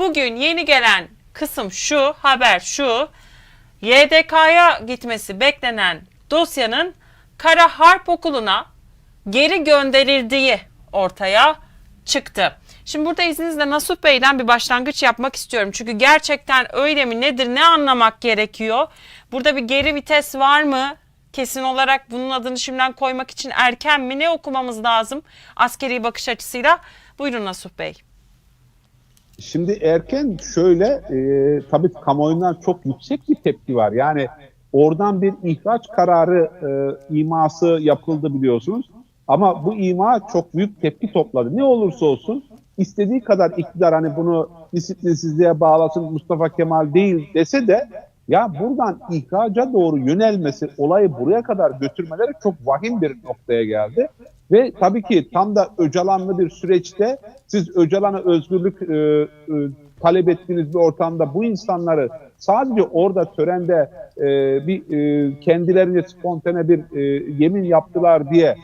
Bugün yeni gelen kısım şu, haber şu. YDK'ya gitmesi beklenen dosyanın Kara Harp Okulu'na geri gönderildiği ortaya çıktı. Şimdi burada izninizle Nasuh Bey'den bir başlangıç yapmak istiyorum. Çünkü gerçekten öyle mi nedir ne anlamak gerekiyor? Burada bir geri vites var mı? Kesin olarak bunun adını şimdiden koymak için erken mi? Ne okumamız lazım askeri bakış açısıyla? Buyurun Nasuh Bey. Şimdi erken şöyle e, tabii kamuoyundan çok yüksek bir tepki var. Yani oradan bir ihraç kararı e, iması yapıldı biliyorsunuz. Ama bu ima çok büyük tepki topladı. Ne olursa olsun istediği kadar iktidar hani bunu disiplinsizliğe bağlasın Mustafa Kemal değil dese de ya buradan ihraca doğru yönelmesi, olayı buraya kadar götürmeleri çok vahim bir noktaya geldi. Ve tabii ki tam da Öcalanlı bir süreçte siz Öcalan'a özgürlük e, e, talep ettiğiniz bir ortamda bu insanları sadece orada törende e, bir e, kendilerince spontane bir e, yemin yaptılar diye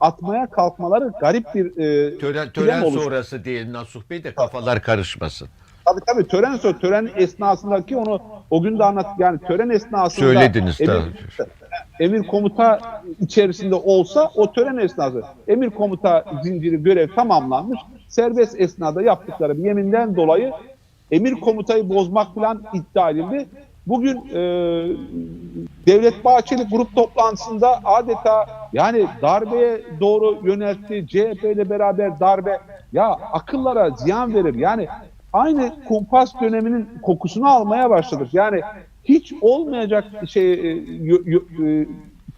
atmaya kalkmaları garip bir e, Tören, tören oluştu. sonrası değil Nasuh Bey de kafalar karışmasın. Tabii tabii tören sonra tören esnasındaki onu o gün de anlat yani tören esnasında Söylediniz emir, emir komuta içerisinde olsa o tören esnası emir komuta zinciri görev tamamlanmış. Serbest esnada yaptıkları bir yeminden dolayı emir komutayı bozmak falan iddia edildi. Bugün e, Devlet Bahçeli grup toplantısında adeta yani darbeye doğru yöneltti. CHP ile beraber darbe ya akıllara ziyan verir. Yani aynı kumpas döneminin kokusunu almaya başladık. Yani hiç olmayacak şey e,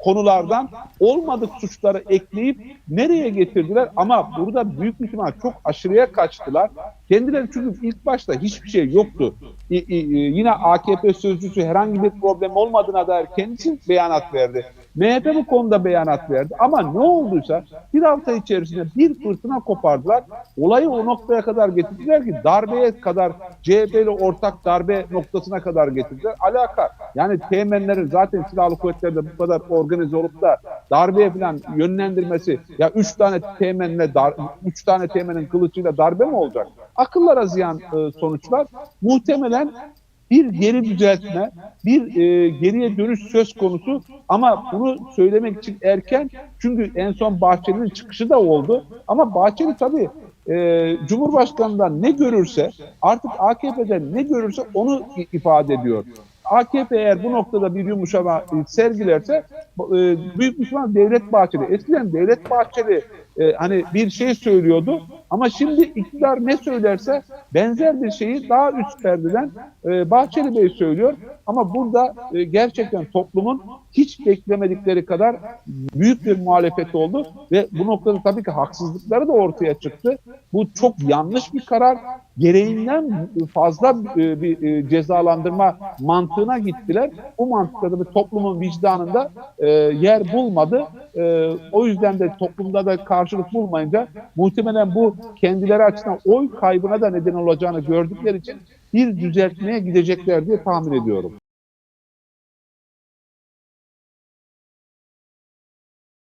konulardan olmadık suçları ekleyip nereye getirdiler ama burada büyük ihtimal çok aşırıya kaçtılar. Kendileri çünkü ilk başta hiçbir şey yoktu. Yine AKP sözcüsü herhangi bir problem olmadığına dair kendisi beyanat verdi. MHP bu konuda beyanat verdi ama ne olduysa bir hafta içerisinde bir fırtına kopardılar. Olayı o noktaya kadar getirdiler ki darbeye kadar CHP ile ortak darbe noktasına kadar getirdiler. Alaka yani teğmenlerin zaten silahlı kuvvetlerde bu kadar organize olup da darbeye falan yönlendirmesi ya üç tane teğmenle dar, üç tane teğmenin kılıcıyla darbe mi olacak? Akıllara ziyan e, sonuçlar muhtemelen bir geri düzeltme, bir e, geriye dönüş söz konusu ama bunu söylemek için erken çünkü en son Bahçeli'nin çıkışı da oldu. Ama Bahçeli tabii e, Cumhurbaşkanı'ndan ne görürse artık AKP'den ne görürse onu ifade ediyor. AKP eğer bu noktada bir yumuşama sergilerse e, büyük ihtimal Devlet Bahçeli. Eskiden Devlet Bahçeli e, hani bir şey söylüyordu ama şimdi iktidar ne söylerse benzer bir şeyi daha üst perdeden e, Bahçeli Bey söylüyor. Ama burada e, gerçekten toplumun hiç beklemedikleri kadar büyük bir muhalefet oldu ve bu noktada tabii ki haksızlıkları da ortaya çıktı. Bu çok yanlış bir karar. Gereğinden fazla e, bir e, cezalandırma mantığına gittiler. Bu mantıkta da toplumun vicdanında e, yer bulmadı. O yüzden de toplumda da karşılık bulmayınca muhtemelen bu kendileri açısından oy kaybına da neden olacağını gördükleri için bir düzeltmeye gidecekler diye tahmin ediyorum.